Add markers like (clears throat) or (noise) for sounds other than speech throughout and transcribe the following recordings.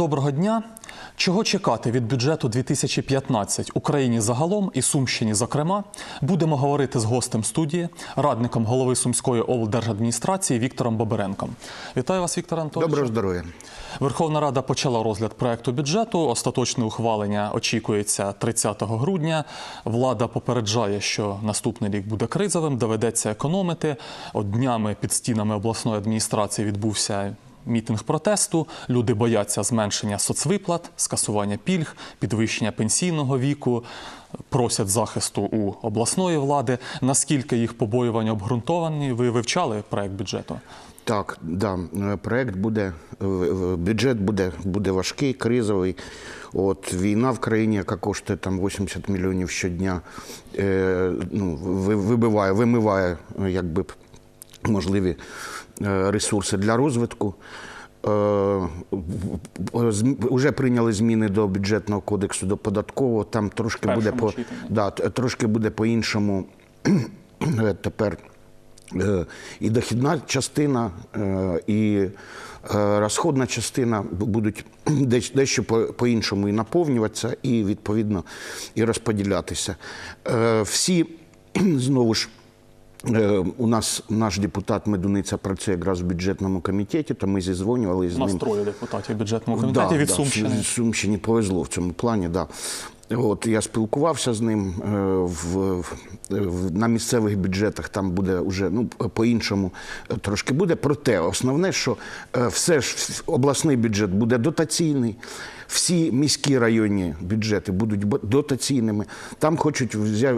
Доброго дня. Чого чекати від бюджету 2015 Україні загалом і Сумщині, зокрема, будемо говорити з гостем студії, радником голови Сумської облдержадміністрації Віктором Боберенком. Вітаю вас, Віктор Анатолійович. Доброго здоров'я. Верховна Рада почала розгляд проекту бюджету. Остаточне ухвалення очікується 30 грудня. Влада попереджає, що наступний рік буде кризовим, доведеться економити. От днями під стінами обласної адміністрації відбувся. Мітинг протесту, люди бояться зменшення соцвиплат, скасування пільг, підвищення пенсійного віку, просять захисту у обласної влади. Наскільки їх побоювання обґрунтовані? Ви вивчали проект бюджету? Так, да, проект буде, е, е, бюджет буде, буде важкий, кризовий. От війна в країні, яка коштує там 80 мільйонів щодня, е, ну, вибиває, вимиває е, якби можливі ресурси для розвитку. Е, Вже прийняли зміни до бюджетного кодексу, до податкового. Там трошки буде по да, трошки буде по-іншому (clears throat) е, тепер е, і дохідна частина, е, і е, розходна частина будуть (clears throat) дещо по- по-іншому і наповнюватися, і відповідно і розподілятися. Е, Всі (clears throat) знову ж. Е, У нас наш депутат Медуниця працює якраз в бюджетному комітеті, то ми зізвонювали з ним. нас троє депутатів в бюджетному комітеті Да, від да, Сумщини. З Сумщині повезло в цьому плані, да. От я спілкувався з ним е, в, в, на місцевих бюджетах. Там буде вже ну по-іншому е, трошки буде. Проте основне, що все ж обласний бюджет буде дотаційний. Всі міські районні бюджети будуть дотаційними. Там хочуть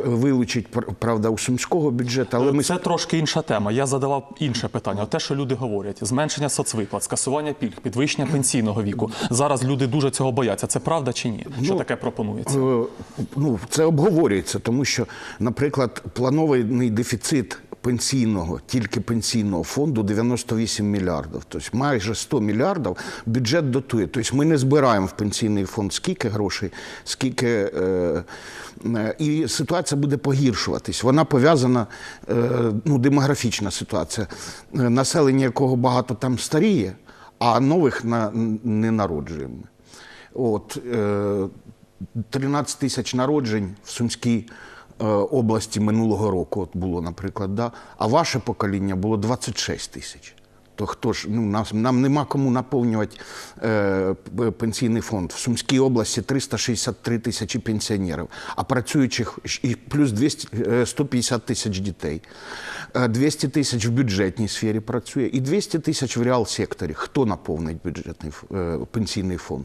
вилучити, пр- правда, у сумського бюджету, але ми Це трошки інша тема. Я задавав інше питання. Те, що люди говорять: зменшення соцвиплат, скасування пільг, підвищення пенсійного віку. Зараз люди дуже цього бояться. Це правда чи ні? Що таке пропонується? Е, ну, це обговорюється, тому що, наприклад, планований дефіцит пенсійного, тільки пенсійного фонду 98 мільярдів. Тобто майже 100 мільярдів бюджет дотує. Тобто ми не збираємо в пенсійний фонд скільки грошей, скільки. Е, е, і ситуація буде погіршуватись. Вона пов'язана, е, ну, демографічна ситуація, е, населення якого багато там старіє, а нових на, не народжуємо. От, е, 13 тисяч народжень в Сумській області минулого року от було, наприклад, да? а ваше покоління було 26 тисяч. То хто ж, ну, нас, нам нема кому наповнювати е, пенсійний фонд. В Сумській області 363 тисячі пенсіонерів, а працюючих і плюс 200, е, 150 тисяч дітей. Е, 200 тисяч в бюджетній сфері працює і 200 тисяч в реал-секторі. Хто наповнить бюджетний е, пенсійний фонд?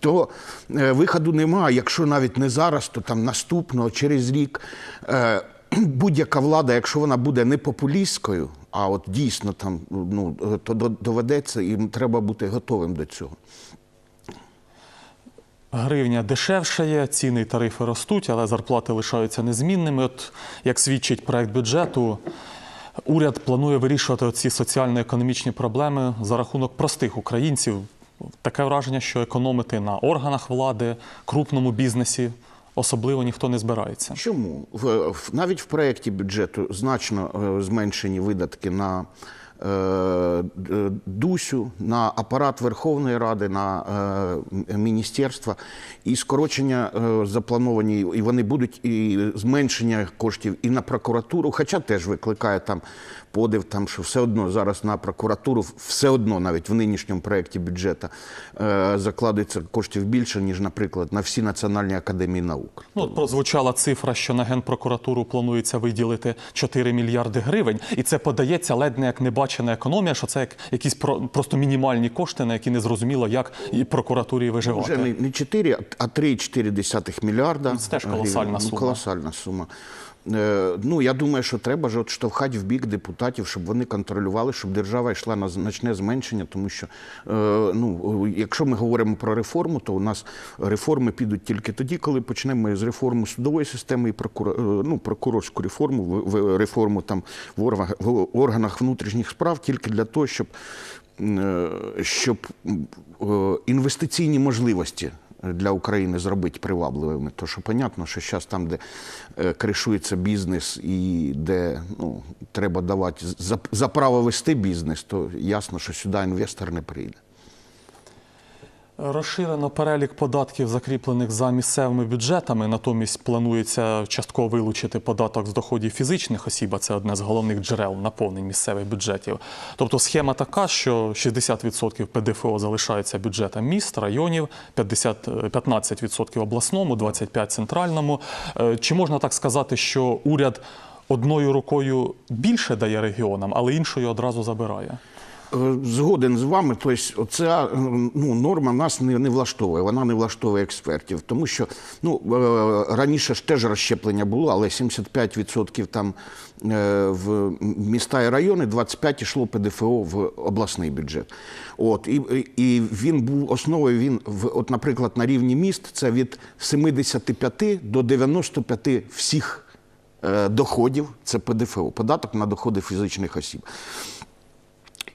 То е, виходу немає. Якщо навіть не зараз, то там наступного, через рік. Е, (clears throat) Будь-яка влада, якщо вона буде не популістською, а от дійсно там ну то доведеться, і треба бути готовим до цього. Гривня дешевшає, ціни і тарифи ростуть, але зарплати лишаються незмінними. От як свідчить проект бюджету, уряд планує вирішувати ці соціально-економічні проблеми за рахунок простих українців. Таке враження, що економити на органах влади, крупному бізнесі особливо ніхто не збирається. Чому в, навіть в проєкті бюджету значно е, зменшені видатки на Дусю, на апарат Верховної Ради, на е, міністерства, і скорочення е, заплановані, і вони будуть і зменшення коштів і на прокуратуру, хоча теж викликає там подив, там що все одно зараз на прокуратуру, все одно навіть в нинішньому проєкті бюджету е, закладується коштів більше, ніж, наприклад, на всі національні академії наук. Ну, от прозвучала цифра, що на генпрокуратуру планується виділити 4 мільярди гривень, і це подається ледь не як небачена економія, що це як якісь про, просто мінімальні кошти, на які не зрозуміло, як і прокуратурі виживати. Вже не, не 4, а 3,4 мільярда. Це теж колосальна Ну, сума. колосальна сума. Е, ну, я думаю, що треба ж от штовхати в бік депутатів, щоб вони контролювали, щоб держава йшла на значне зменшення, тому що е, ну, якщо ми говоримо про реформу, то у нас реформи підуть тільки тоді, коли почнемо з реформи судової системи і прокур... е, ну, прокурорську реформу, реформу там в органах, внутрішніх справ, тільки для того, щоб щоб інвестиційні можливості для України зробити привабливими. То що понятно, що зараз там, де е, кришується бізнес і де ну, треба давати за, за право вести бізнес, то ясно, що сюди інвестор не прийде. Розширено перелік податків, закріплених за місцевими бюджетами. Натомість планується частково вилучити податок з доходів фізичних осіб, а це одне з головних джерел наповнень місцевих бюджетів. Тобто схема така, що 60% ПДФО залишається бюджетам міст, районів, 50, е, 15% обласному, 25% центральному. Е, Чи можна так сказати, що уряд одною рукою більше дає регіонам, але іншою одразу забирає? Е, Згоден з вами, тобто оця е, ну, норма нас не, не влаштовує, вона не влаштовує експертів, тому що ну, е, раніше ж теж розщеплення було, але 75% там в міста і райони, 25% йшло ПДФО в обласний бюджет. От, і, і він був основою, він, от, наприклад, на рівні міст це від 75 до 95 всіх доходів, це ПДФО, податок на доходи фізичних осіб.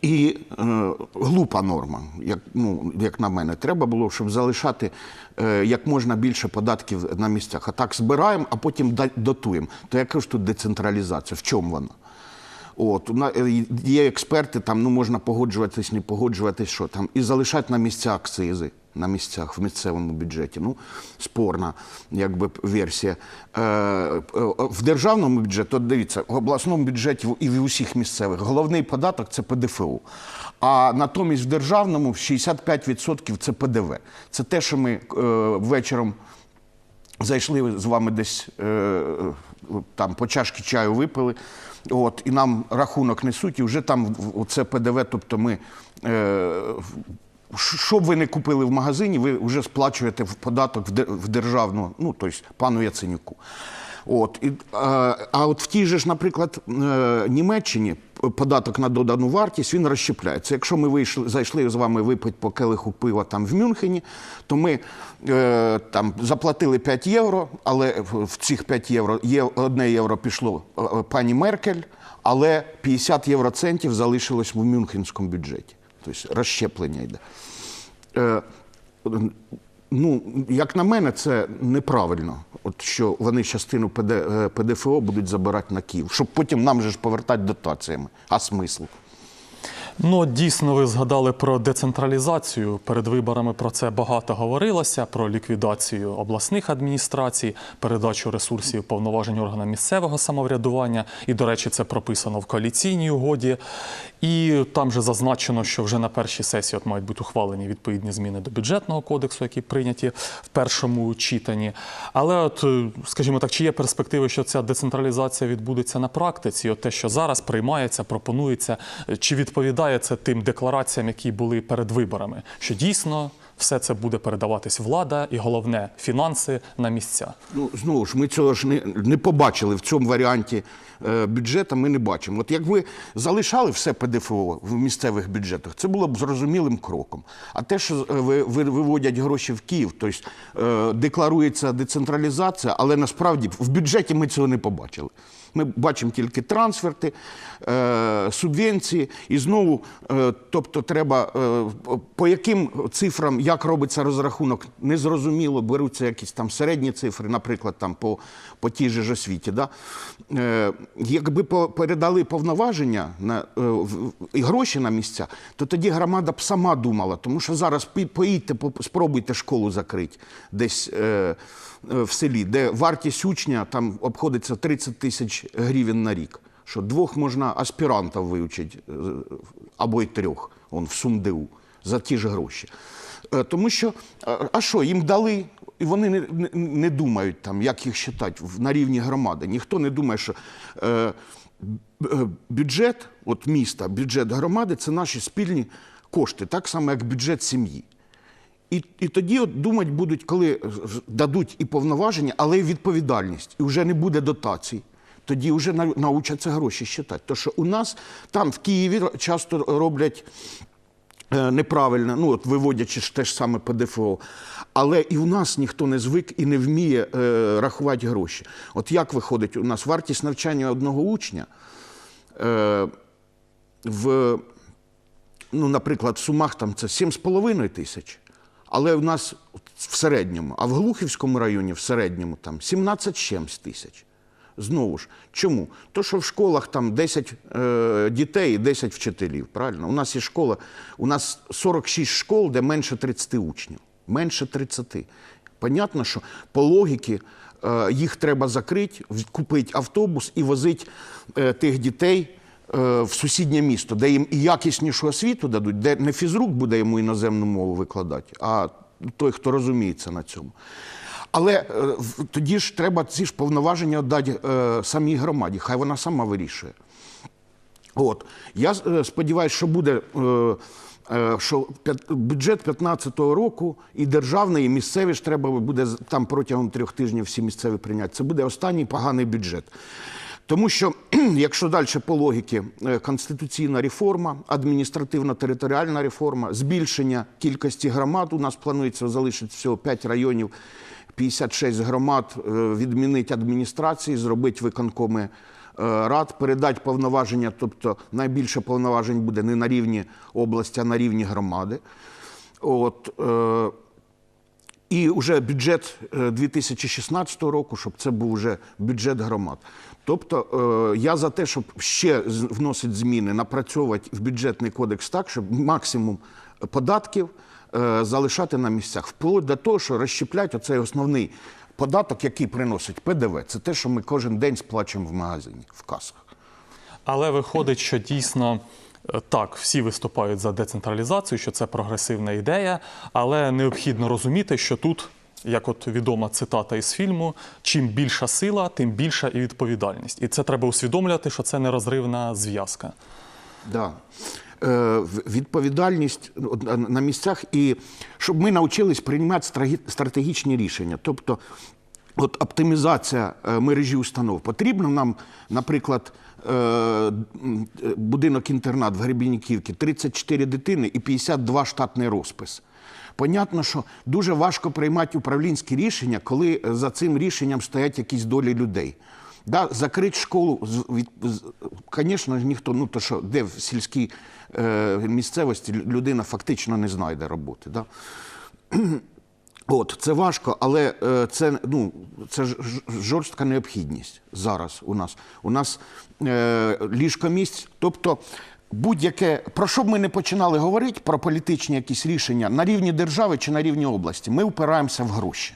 І е, глупа норма, як, ну, як на мене, треба було, щоб залишати е, як можна більше податків на місцях. А так збираємо, а потім дотуємо. То яка ж тут децентралізація? В чому вона? От, е, є експерти, там ну, можна погоджуватись, не погоджуватись, що там, і залишати на місцях акцизи. На місцях в місцевому бюджеті. Ну, спорна якби, версія. Е, е, в державному бюджеті, от дивіться, в обласному бюджеті і в усіх місцевих головний податок це ПДФО. А натомість в державному 65% це ПДВ. Це те, що ми е, вечором зайшли з вами десь там по чашки чаю випили. От, і нам рахунок несуть, і вже там це ПДВ, тобто ми. Що б ви не купили в магазині, ви вже сплачуєте в податок в де- в державну, ну тобто пану Яценюку. От, і, а, от в тій же ж, наприклад, е, Німеччині податок на додану вартість він розщепляється. Якщо ми вийшли, зайшли з вами випити по келиху пива там в Мюнхені, то ми е, там заплатили 5 євро, але в цих 5 євро є одне євро пішло е, пані Меркель, але 50 євроцентів залишилось в мюнхенському бюджеті. Тобто розщеплення йде. Е, ну, як на мене, це неправильно. От що вони частину ПД, е, ПДФО будуть забирати на Київ, щоб потім нам же ж повертати дотаціями. А смисл? Ну, дійсно, ви згадали про децентралізацію. Перед виборами про це багато говорилося: про ліквідацію обласних адміністрацій, передачу ресурсів повноважень органам місцевого самоврядування. І, до речі, це прописано в коаліційній угоді. І там же зазначено, що вже на першій сесії от мають бути ухвалені відповідні зміни до бюджетного кодексу, які прийняті в першому читанні. Але, от, е, скажімо так, чи є перспективи, що ця децентралізація відбудеться на практиці? От те, що зараз приймається, пропонується, е, чи відповідає це тим деклараціям, які були перед виборами? Що дійсно все це буде передаватись влада і головне фінанси на місця? Ну, знову ж, ми цього ж не, не побачили в цьому варіанті е, бюджету, ми не бачимо. От як ви залишали все ПДФО в місцевих бюджетах, це було б зрозумілим кроком. А те, що е, ви, ви- виводять гроші в Київ, тобто е, декларується децентралізація, але насправді в бюджеті ми цього не побачили. Ми бачимо тільки трансферти, е, субвенції, і знову, е, тобто, треба е, по яким цифрам, як робиться розрахунок, незрозуміло, беруться якісь там середні цифри, наприклад, там по, по тій же ж освіті. Да? Якби передали повноваження на, і гроші на місця, то тоді громада б сама думала, тому що зараз поїдьте, по- спробуйте школу закрити десь. Е, в селі, де вартість учня там обходиться 30 тисяч гривень на рік. Що двох можна аспірантів вивчити е, або й трьох он, в СумДУ за ті ж гроші. Е, Тому що, а що, їм дали, і вони не, не, думають, там, як їх вважати на рівні громади. Ніхто не думає, що е, бюджет от міста, бюджет громади це наші спільні кошти, так само, як бюджет сім'ї. І, і тоді от думати будуть, коли дадуть і повноваження, але й відповідальність. І вже не буде дотацій. Тоді вже научаться гроші считати. Тому що у нас там в Києві часто роблять е, неправильно, ну от виводячи те ж саме ПДФО. Але і у нас ніхто не звик і не вміє е, рахувати гроші. От як виходить, у нас вартість навчання одного учня е, в ну, наприклад, в Сумах там це 7,5 тисяч, але в нас в середньому, а в Глухівському районі в середньому там 17 з чимсь тисяч. Знову ж, чому? То, що в школах там 10 е, дітей і 10 вчителів. Правильно? У нас є школа, у нас 46 школ, де менше 30 учнів. Менше 30. Понятно, що по логіки е, їх треба закрити, купити автобус і возити е, тих дітей в сусіднє місто, де їм і якіснішу освіту дадуть, де не фізрук буде йому іноземну мову викладати, а той, хто розуміється на цьому. Але е, тоді ж треба ці ж повноваження віддати е, самій громаді, хай вона сама вирішує. От я е, сподіваюся, що буде. е, е, Що бюджет 2015 року і державний, і місцевий ж треба буде там протягом трьох тижнів всі місцеві прийняти. Це буде останній поганий бюджет. Тому що, якщо далі по логіки, е, конституційна реформа, адміністративно-територіальна реформа, збільшення кількості громад, у нас планується залишити всього 5 районів, 56 громад, е, відмінити адміністрації, зробити виконкоми е, рад, передати повноваження, тобто найбільше повноважень буде не на рівні області, а на рівні громади. От, е, і вже бюджет е, 2016 року, щоб це був вже бюджет громад. Тобто е, я за те, щоб ще вносити зміни, напрацьовувати в бюджетний кодекс так, щоб максимум податків е, залишати на місцях, вплоть до того, що розщеплять оцей основний податок, який приносить ПДВ. Це те, що ми кожен день сплачуємо в магазині, в касах. Але виходить, що дійсно е, так, всі виступають за децентралізацію, що це прогресивна ідея, але необхідно розуміти, що тут, як от відома цитата із фільму, чим більша сила, тим більша і відповідальність. І це треба усвідомлювати, що це нерозривна зв'язка. Да. Е, відповідальність на- на місцях і щоб ми навчились приймати стратегічні рішення. Тобто, от оптимізація е, мережі установ. Потрібно нам, наприклад, е, е, будинок-інтернат в Гребінниківці, 34 дитини і 52 штатний розпис. Понятно, що дуже важко приймати управлінські рішення, коли е, за цим рішенням стоять якісь долі людей. Да, закрити школу, звісно ніхто, ну то що, де в сільській е, місцевості людина фактично не знайде роботи. Да? От, це важко, але е, це, ну, це жорстка необхідність зараз у нас. У нас е, ліжкомість, тобто будь-яке, про що б ми не починали говорити, про політичні якісь рішення на рівні держави чи на рівні області, ми впираємося в гроші.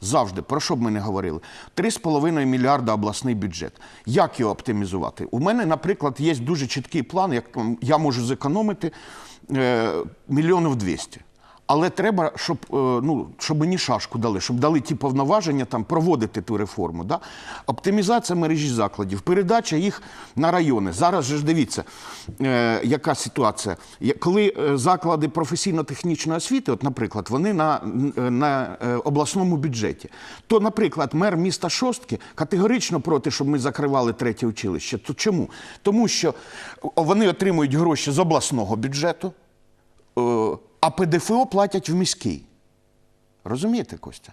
Завжди, про що б ми не говорили? 3,5 мільярда обласний бюджет. Як його оптимізувати? У мене, наприклад, є дуже чіткий план, як я можу зекономити е, мільйонів 200. Але треба, щоб, е, ну, щоб мені шашку дали, щоб дали ті повноваження там, проводити ту реформу. Да? Оптимізація мережі закладів, передача їх на райони. Зараз же ж дивіться, е, яка ситуація. Коли е, заклади професійно-технічної освіти, от, наприклад, вони на, на е, обласному бюджеті, то, наприклад, мер міста Шостки категорично проти, щоб ми закривали третє училище. То чому? Тому що вони отримують гроші з обласного бюджету. А ПДФО платять в міський. Розумієте, Костя?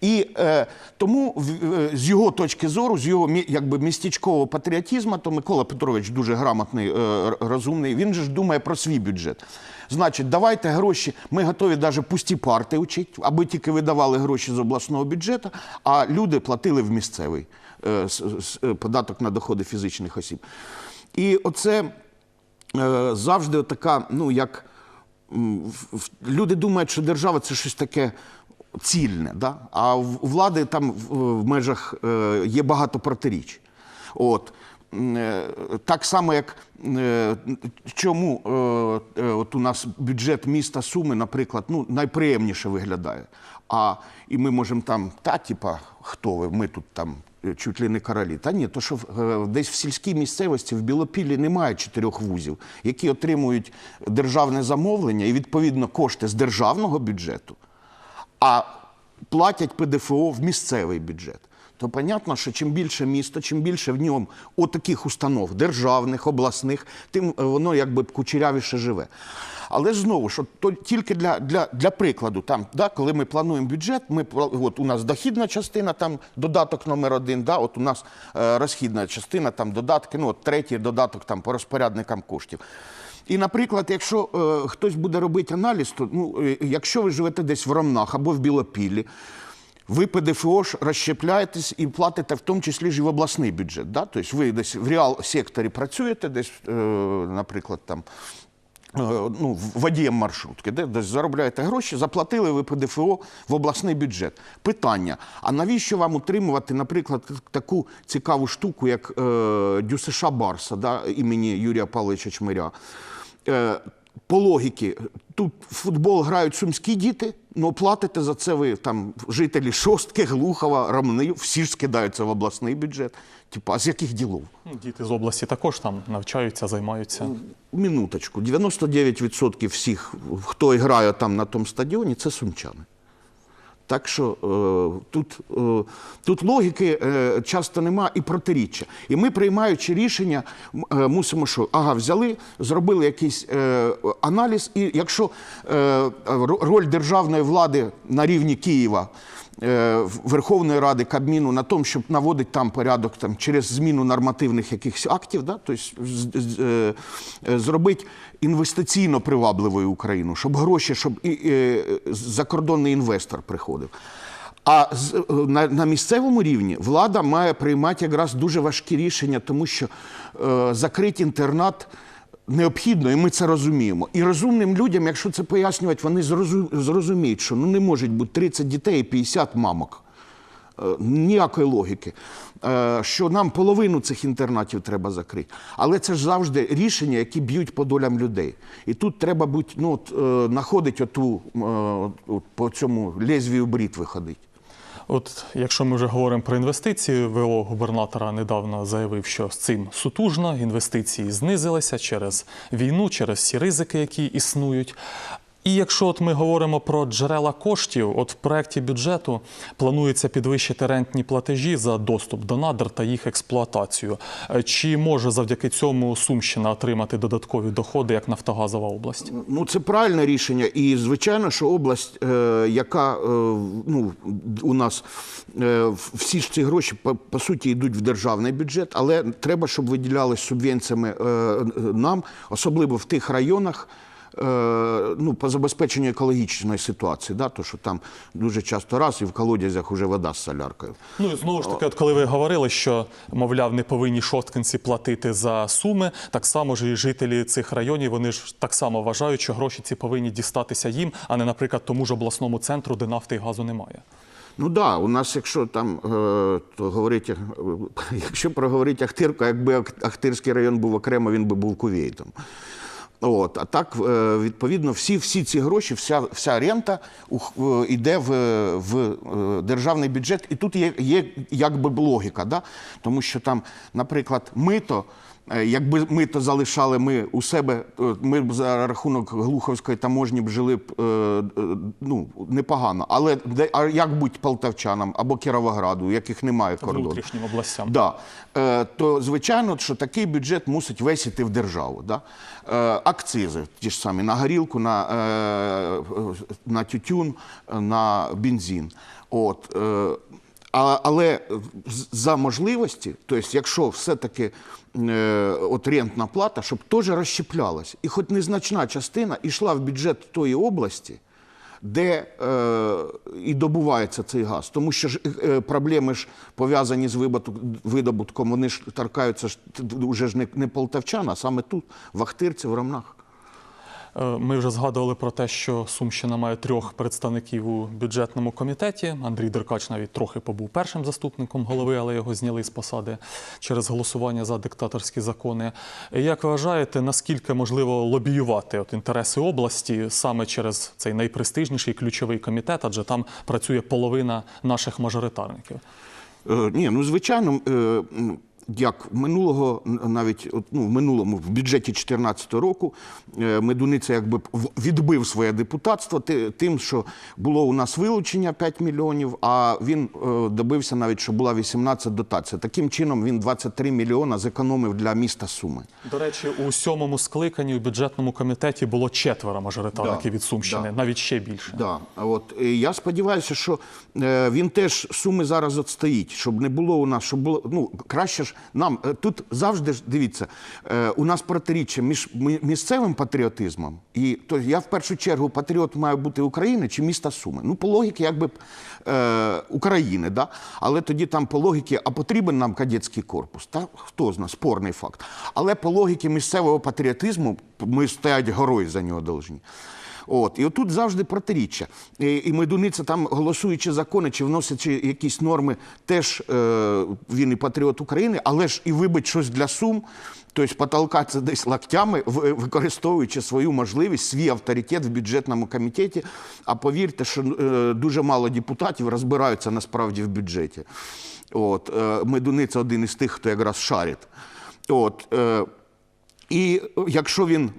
І е, тому е, з його точки зору, з його якби містечкового патріотизму, то Микола Петрович дуже грамотний, е, розумний. Він же ж думає про свій бюджет. Значить, давайте гроші. Ми готові навіть пусті парти вчити, аби тільки видавали гроші з обласного бюджету, а люди платили в місцевий е, с- с- е, податок на доходи фізичних осіб. І оце е, завжди така, ну як люди думають, що держава це щось таке цільне, да? а у влади там в, межах е, є багато протиріч. От. Е, Так само, як е, чому от у нас бюджет міста Суми, наприклад, ну, найприємніше виглядає. А і ми можемо там, та, типа, хто ви, ми тут там чуть ли не королі. Та ні, то що е, десь в сільській місцевості в Білопіллі немає чотирьох вузів, які отримують державне замовлення і відповідно кошти з державного бюджету, а платять ПДФО в місцевий бюджет. То понятно, що чим більше місто, чим більше в ньому отаких установ, державних, обласних, тим е, воно якби кучерявіше живе. Але ж знову то тільки для, для, для прикладу, там, да, коли ми плануємо бюджет, ми от у нас дохідна частина, там додаток номер один, да, от у нас е, розхідна частина, там додатки, ну от третій додаток там по розпорядникам коштів. І, наприклад, якщо е, хтось буде робити аналіз, то ну, е, якщо ви живете десь в Ромнах або в Білопіллі, Ви ПДФО ж розщепляєтесь і платите в тому числі ж і в обласний бюджет. Да? Тобто ви десь в реал-секторі працюєте, десь, е, наприклад, там. Е, Ну, водієм маршрутки, де десь заробляєте гроші, заплатили ви ПДФО в обласний бюджет. Питання: а навіщо вам утримувати, наприклад, таку цікаву штуку, як е, Дюсиша Барса да, імені Юрія Павловича Чмиря? Е, по логіки, тут футбол грають сумські діти, але платите за це ви там жителі Шостки, Глухова, Рамни, всі ж скидаються в обласний бюджет. Типа, а з яких ділов? Ну, Діти з області також там навчаються, займаються. Минуточку. 99% всіх, хто грає там на тому стадіоні, це сумчани. Так що е, тут, е, тут логіки е, часто нема і протиріччя. І ми, приймаючи рішення, мусимо що? Ага, взяли, зробили якийсь аналіз, і якщо роль державної влади на рівні Києва. Е, Верховної Ради Кабміну на тому, щоб наводити там порядок там, через зміну нормативних якихось актів, да? тобто е, е, зробити інвестиційно привабливою Україну, щоб гроші, щоб і, е, закордонний інвестор приходив. А на, на місцевому рівні влада має приймати якраз дуже важкі рішення, тому що е, закрити інтернат необхідно, і ми це розуміємо. І розумним людям, якщо це пояснювати, вони зрозуміють, що ну не може бути 30 дітей і 50 мамок. Е, Ніякої логіки. Е, Що нам половину цих інтернатів треба закрити. Але це ж завжди рішення, які б'ють по долям людей. І тут треба бути, ну, е, знаходити оту, от по цьому лезвію брітви ходити. От якщо ми вже говоримо про інвестиції, ВО губернатора недавно заявив, що з цим сутужно інвестиції знизилися через війну, через всі ризики, які існують. І якщо от ми говоримо про джерела коштів, от в проєкті бюджету планується підвищити рентні платежі за доступ до надр та їх експлуатацію. Е, Чи може завдяки цьому Сумщина отримати додаткові доходи як Нафтогазова область? Ну, це правильне рішення. І звичайно, що область, е, яка е, ну, у нас всі ж ці гроші по, суті йдуть в державний бюджет, але треба, щоб виділялись субвенціями нам, особливо в тих районах. Е, Ну, по забезпеченню екологічної ситуації, да, то що там дуже часто раз і в колодязях вже вода з соляркою. Ну і знову ж таки, от коли ви говорили, що мовляв не повинні шосткинці платити за суми, так само ж і жителі цих районів вони ж так само вважають, що гроші ці повинні дістатися їм, а не, наприклад, тому ж обласному центру, де нафти і газу немає. Ну так, да, у нас, якщо там е, то говорить, е, якщо проговорити Ахтирку, якби Ах- Ахтирський район був окремо, він би був Кувейтом. От, а так, е, відповідно, всі, всі ці гроші, вся, вся рента йде в, в е, державний бюджет. І тут є, є якби логіка, да? тому що там, наприклад, мито. Е, Якби ми то залишали ми у себе, ми б за рахунок глуховської таможні б жили б е, е, ну, непогано. Але де, а як бути полтавчанам або Кіровограду, у яких немає кордону? Внутрішнім областям. Да. То звичайно, що такий бюджет мусить весь іти в державу. Да? Акцизи ті ж самі на горілку, на, на тютюн, на бензин. От, а, але за можливості, тобто, якщо все-таки е, от рентна плата, щоб теж розщеплялась. І хоч незначна частина йшла в бюджет тої області, де е, і добувається цей газ. Тому що ж е, проблеми ж пов'язані з видобутком, вони ж торкаються ж вже ж не, не полтавчан, а саме тут, в Ахтирці, в Ромнах. Е, Ми вже згадували про те, що Сумщина має трьох представників у бюджетному комітеті. Андрій Деркач навіть трохи побув першим заступником голови, але його зняли з посади через голосування за диктаторські закони. Як ви вважаєте, наскільки можливо лобіювати от інтереси області саме через цей найпрестижніший ключовий комітет, адже там працює половина наших мажоритарників? Е, ні, ну звичайно, е, як минулого, навіть от, ну, в минулому в бюджеті 2014 року е, Медуниця якби відбив своє депутатство ти- тим, що було у нас вилучення 5 мільйонів, а він е, добився навіть, що була 18 дотацій. Таким чином він 23 мільйона зекономив для міста Суми. До речі, у сьомому скликанні у бюджетному комітеті було четверо мажоритарників Да, від Сумщини, да. навіть ще більше. Да. От я сподіваюся, що е, він теж суми зараз отстоїть, щоб не було у нас, щоб було ну краще ж нам е, тут завжди ж дивіться, е, у нас протиріччя між місцевим патріотизмом і то я в першу чергу патріот має бути України чи міста Суми. Ну, по логіки, якби е, України, да? але тоді там по логіки, а потрібен нам кадетський корпус. Та хто знає, спорний факт. Але по логіки місцевого патріотизму ми стоять горою за нього должні. От і отут завжди протиріччя. І, і Медуниця там голосуючи закони чи вносячи якісь норми, теж е, він і патріот України, але ж і вибить щось для сум. Тобто потолкатися десь локтями, використовуючи свою можливість, свій авторитет в бюджетному комітеті. А повірте, що е, дуже мало депутатів розбираються насправді в бюджеті. От, е, Медуниця один із тих, хто якраз шарить. От, е, і якщо він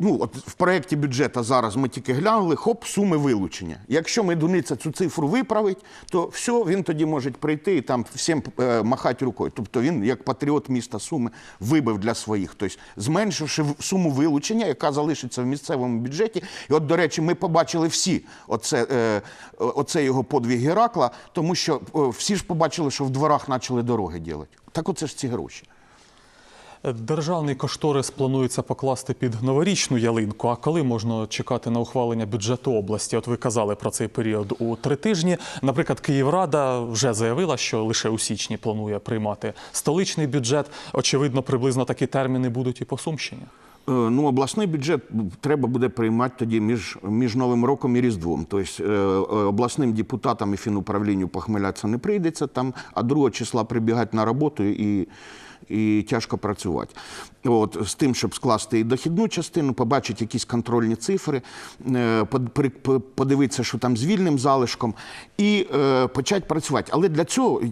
ну от в проєкті бюджету зараз ми тільки глянули, хоп, суми вилучення. Якщо Медуниця цю цифру виправить, то все, він тоді може прийти і там всім е, махати рукою. Тобто він, як патріот міста Суми, вибив для своїх, тобто зменшивши суму вилучення, яка залишиться в місцевому бюджеті. І от, до речі, ми побачили всі оце, е, оце його подвиг Геракла, тому що всі ж побачили, що в дворах почали дороги робити. Так оце ж ці гроші. Державний кошторис планується покласти під новорічну ялинку. А коли можна чекати на ухвалення бюджету області? От ви казали про цей період у три тижні. Наприклад, Київрада вже заявила, що лише у січні планує приймати столичний бюджет. Очевидно, приблизно такі терміни будуть і по Сумщині. Е, Ну, обласний бюджет треба буде приймати тоді між, між Новим роком і Різдвом. Тобто е, е, обласним депутатам і фінуправлінню похмелятися не прийдеться там, а 2 числа прибігати на роботу і, і тяжко працювати. От, з тим, щоб скласти і дохідну частину, побачити якісь контрольні цифри, е, подивитися, що там з вільним залишком, і е, почати працювати. Але для цього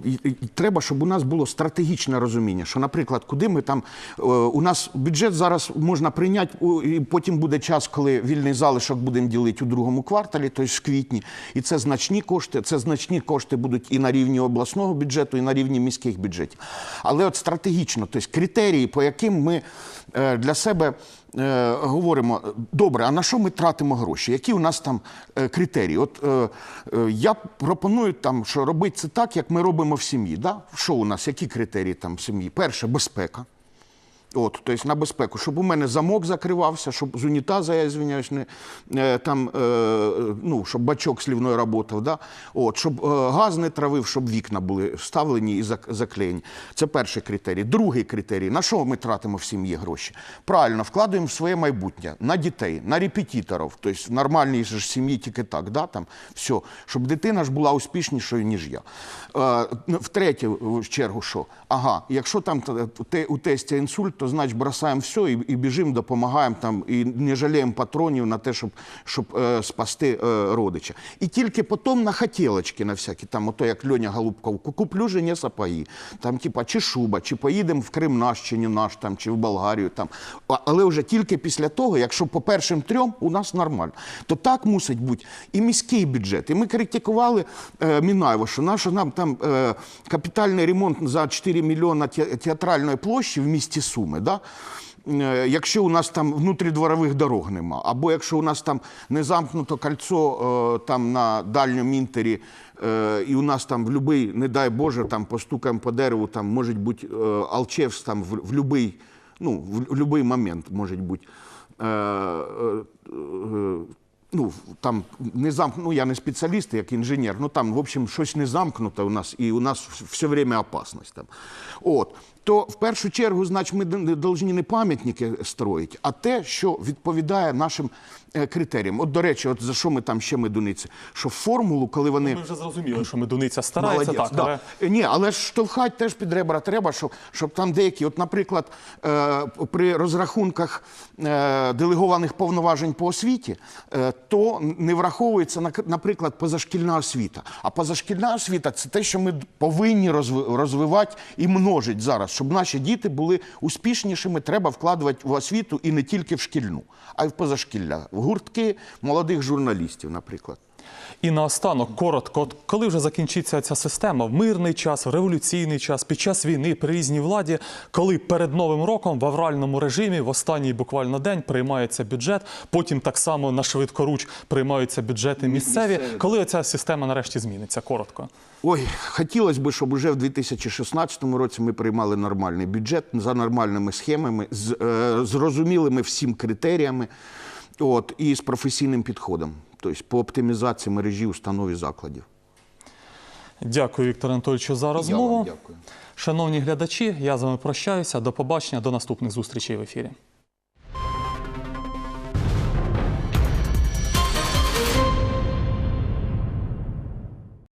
треба, щоб у нас було стратегічне розуміння, що, наприклад, куди ми там е, у нас бюджет зараз можна прийняти, і потім буде час, коли вільний залишок будемо ділити у другому кварталі, тобто в квітні. І це значні кошти. Це значні кошти будуть і на рівні обласного бюджету, і на рівні міських бюджетів. Але от стратегічно, тобто критерії, по яким ми е, для себе е, говоримо, добре, а на що ми тратимо гроші? Які у нас там е, критерії? От я пропоную там, що робити це так, як ми робимо в сім'ї. Да? Що у нас, які критерії там в сім'ї? Перше, безпека. От, тобто на безпеку, щоб у мене замок закривався, щоб з унітаза, я звиняюсь, не, е, там, е, ну, щоб бачок слівної працював, да? От, щоб е, газ не травив, щоб вікна були вставлені і зак- заклеєні. Це перший критерій. Другий критерій, на що ми тратимо в сім'ї гроші? Правильно, вкладаємо в своє майбутнє, на дітей, на репетиторів, тобто в нормальній ж сім'ї тільки так, да? там, все, щоб дитина ж була успішнішою, ніж я. Втретє, в чергу, що? Ага, якщо там те- у тесті інсульт, то значить бросаємо все і, і біжимо, допомагаємо там і не жаліємо патронів на те, щоб, щоб е, спасти е, родича. І тільки потім на хотілочки на всякі, там, ото як Льоня Голубков, куплю жені сапоги, там, типа, чи шуба, чи поїдемо в Крим наш, чи не наш, там, чи в Болгарію. Там. Але вже тільки після того, якщо по першим трьом у нас нормально, то так мусить бути і міський бюджет. І ми критикували е, Мінаєва, що наш нам там е, капітальний ремонт за 4 мільйона театральної площі в місті Суми. Да? Е, Якщо у нас там внутрідворових дорог нема, або якщо у нас там не замкнуто кольцо е, там на дальньому інтері, е, і у нас там в будь-який, не дай Боже, там постукаємо по дереву, там може бути Алчевс там в, будь-який, ну, в, в момент може бути. Ну, там не замк... ну, я не спеціаліст, як інженер, ну там, в общем, щось не замкнуто у нас, і у нас все время опасність там. От. То в першу чергу, значить, ми не повинні не пам'ятники строїти, а те, що відповідає нашим е, критеріям. От, до речі, от за що ми там ще медуниці? Що формулу, коли вони. Ми вже зрозуміли, що медуниця старається Молодець, так, але Е, Ні, але ж штовхати теж під ребра треба, щоб, щоб там деякі, от, наприклад, е, при розрахунках делегованих повноважень по освіті, то не враховується, наприклад, позашкільна освіта. А позашкільна освіта це те, що ми повинні розви- розвивати і множити зараз, щоб наші діти були успішнішими. Треба вкладувати в освіту і не тільки в шкільну, а й в позашкілля, в гуртки молодих журналістів, наприклад. І наостанок, коротко, коли вже закінчиться ця система в мирний час, в революційний час, під час війни, при різній владі, коли перед новим роком в авральному режимі в останній буквально день приймається бюджет, потім так само на швидкоруч приймаються бюджети місцеві. Коли ця система нарешті зміниться? Коротко. Ой, хотілося б, щоб уже в 2016 році ми приймали нормальний бюджет за нормальними схемами, з е, зрозумілими всім критеріями от, і з професійним підходом, тобто по оптимізації мережі установ і закладів. Дякую, Віктор Анатольовичу, за розмову. дякую. Шановні глядачі, я з вами прощаюся. До побачення, до наступних зустрічей в ефірі.